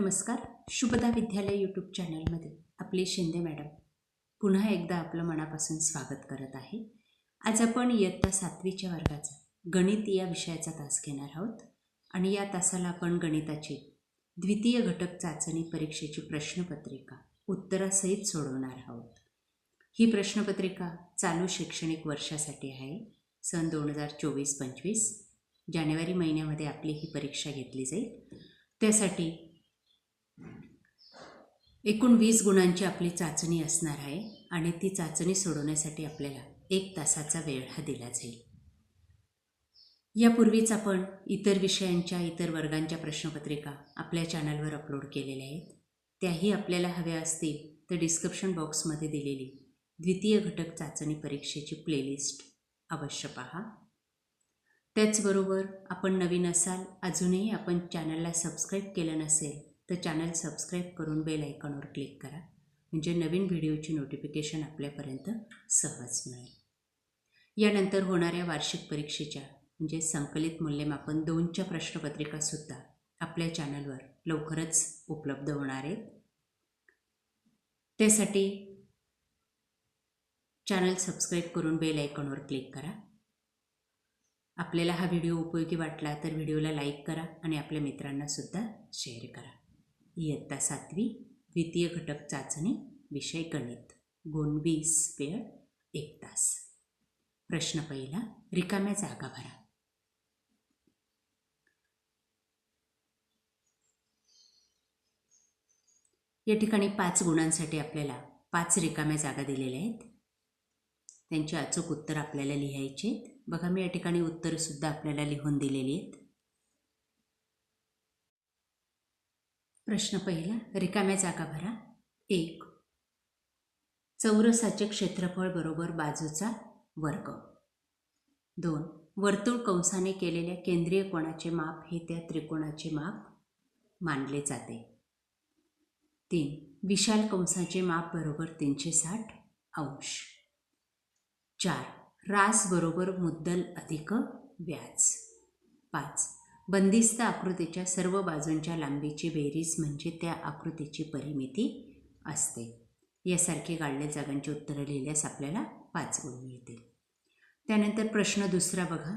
नमस्कार. शुभदा विद्यालय यूट्यूब चॅनलमध्ये आपले शिंदे मॅडम पुन्हा एकदा आपलं मनापासून स्वागत करत आहे. आज आपण इयत्ता सातवीच्या वर्गाचा गणित या विषयाचा तास घेणार आहोत. आणि या तासाला आपण गणिताची द्वितीय घटक चाचणी परीक्षेची प्रश्नपत्रिका उत्तरासहित सोडवणार आहोत. ही प्रश्नपत्रिका चालू शैक्षणिक वर्षासाठी आहे. सन दोन हजार चोवीस पंचवीस. जानेवारी महिन्यामध्ये आपली ही परीक्षा घेतली जाईल. त्यासाठी एकूण वीस गुणांची आपली चाचणी असणार आहे आणि ती चाचणी सोडवण्यासाठी आपल्याला एक तासाचा वेळ हा दिला जाईल. यापूर्वीच आपण इतर विषयांच्या इतर वर्गांच्या प्रश्नपत्रिका आपल्या चॅनलवर अपलोड केलेल्या आहेत. त्याही आपल्याला हव्या असतील तर डिस्क्रिप्शन बॉक्समध्ये दिलेली द्वितीय घटक चाचणी परीक्षेची प्लेलिस्ट अवश्य पहा. त्याचबरोबर आपण नवीन असाल अजूनही आपण चॅनलला सबस्क्राईब केलं नसेल तर चॅनल सबस्क्राईब करून बेल आयकॉनवर क्लिक करा. म्हणजे नवीन व्हिडिओची नोटिफिकेशन आपल्यापर्यंत सहज मिळेल. यानंतर होणाऱ्या वार्षिक परीक्षेच्या म्हणजे संकलित मूल्यमापन दोनच्या प्रश्नपत्रिकासुद्धा आपल्या चॅनलवर लवकरच उपलब्ध होणार आहेत. त्यासाठी चॅनल सबस्क्राईब करून बेल आयकॉनवर क्लिक करा. आपल्याला हा व्हिडिओ उपयोगी वाटला तर व्हिडिओला लाईक करा आणि आपल्या मित्रांनासुद्धा शेअर करा. इयत्ता सातवी द्वितीय घटक चाचणी विषय गणित. गुण वीस वेळ एक तास. प्रश्न पहिला रिकाम्या जागा भरा. या ठिकाणी पाच गुणांसाठी आपल्याला पाच रिकाम्या जागा दिलेल्या आहेत. त्यांची अचूक उत्तर आपल्याला लिहायची आहेत. बघा मी या ठिकाणी उत्तरंसुद्धा आपल्याला लिहून दिलेली आहेत. प्रश्न पहिला रिकाम्या जागा भरा. एक. चौरसाचे क्षेत्रफळ बरोबर बाजूचा वर्ग. दोन. वर्तुळ कंसाने केलेल्या केंद्रीय कोणाचे माप हे त्या त्रिकोणाचे माप मानले जाते. तीन. विशाल कंसाचे माप बरोबर तीनशे साठ अंश. चार. रास बरोबर मुद्दल अधिक व्याज. पाच. बंदिस्त आकृतीच्या सर्व बाजूंच्या लांबीची बेरीज म्हणजे त्या आकृतीची परिमिती असते. यासारखे काढलेल्या जागांची उत्तरं लिहिल्यास आपल्याला पाच गुण मिळतील. त्यानंतर प्रश्न दुसरा बघा.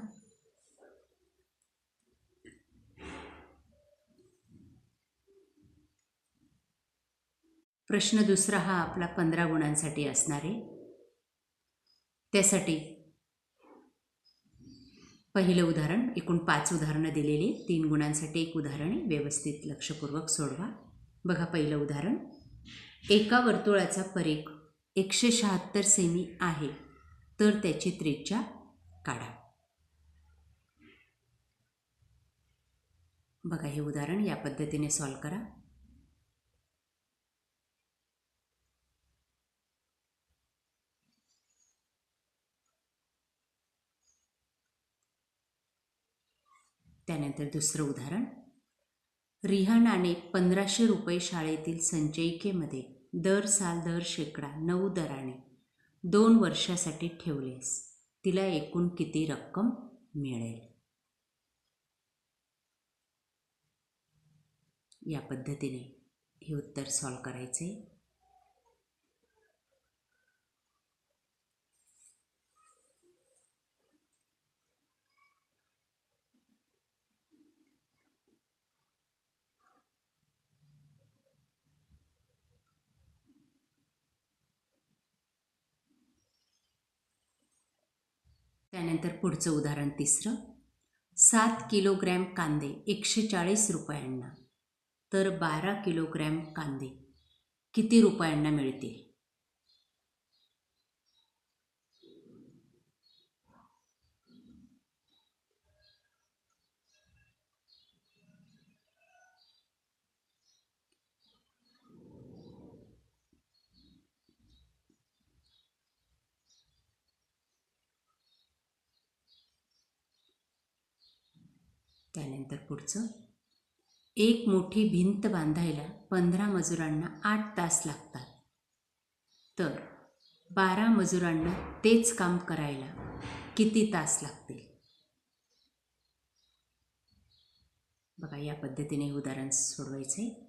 प्रश्न दुसरा हा आपला पंधरा गुणांसाठी असणार. आहे त्यासाठी पहिलं उदाहरण एकूण पाच उदाहरणं दिलेली तीन गुणांसाठी एक उदाहरण व्यवस्थित लक्षपूर्वक सोडवा. बघा पहिलं उदाहरण. एका वर्तुळाचा परीख एकशे शहात्तर सेमी आहे तर त्याची त्रिज्या काढा. बघा हे उदाहरण या पद्धतीने सॉल्व करा. त्यानंतर दुसरं उदाहरण. रिहानाने पंधराशे रुपये शाळेतील संचयिकेमध्ये दर साल दर शेकडा नऊ दराने दोन वर्षासाठी ठेवलेस. तिला एकूण किती रक्कम मिळेल? या पद्धतीने हे उत्तर सॉल्व करायचे त्यानंतर पुढचं उदाहरण तिसरं. सात किलोग्रॅम कांदे एकशे चाळीस रुपयांना. तर बारा किलोग्रॅम कांदे. किती रुपयांना मिळतील? त्यानंतर पुढचं. एक मोठी भिंत बांधायला पंधरा मजुरांना आठ तास लागतात. तर बारा मजुरांना तेच काम करायला किती तास लागतील? बघा या पद्धतीने उदाहरण सोडवायचं आहे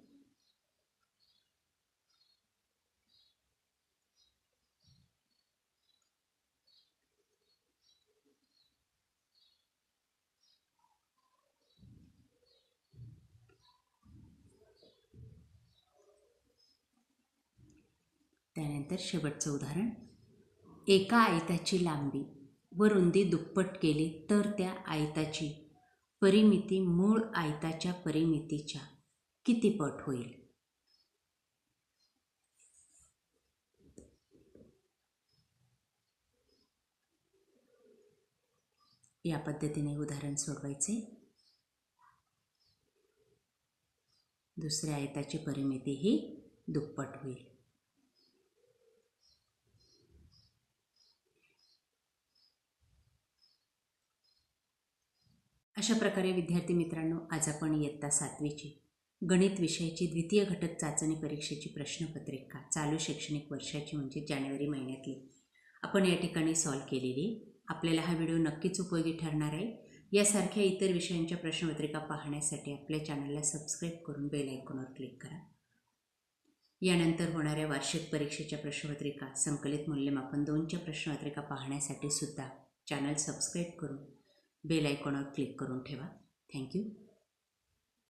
त्यानंतर शेवटचं उदाहरण. एका आयताची लांबी व रुंदी दुप्पट केली तर त्या आयताची परिमिती मूळ आयताच्या परिमितीच्या किती पट होईल? या पद्धतीने उदाहरण सोडवायचे. दुसऱ्या आयताची परिमिती ही दुप्पट होईल. अशा प्रकारे विद्यार्थी मित्रांनो आज आपण इयत्ता सातवीची गणित विषयाची द्वितीय घटक चाचणी परीक्षेची प्रश्नपत्रिका चालू शैक्षणिक वर्षाची म्हणजे जानेवारी महिन्यातली आपण या ठिकाणी सॉल्व केलेली. आपल्याला हा व्हिडिओ नक्कीच उपयोगी ठरणार आहे. यासारख्या इतर विषयांच्या प्रश्नपत्रिका पाहण्यासाठी आपल्या चॅनलला सबस्क्राईब करून बेल आयकॉनवर क्लिक करा. यानंतर होणाऱ्या वार्षिक परीक्षेच्या प्रश्नपत्रिका संकलित मूल्यमापन दोनच्या प्रश्नपत्रिका पाहण्यासाठी सुद्धा चॅनल सबस्क्राईब करून बेल आयकॉनवर क्लिक करून ठेवा. Thank you.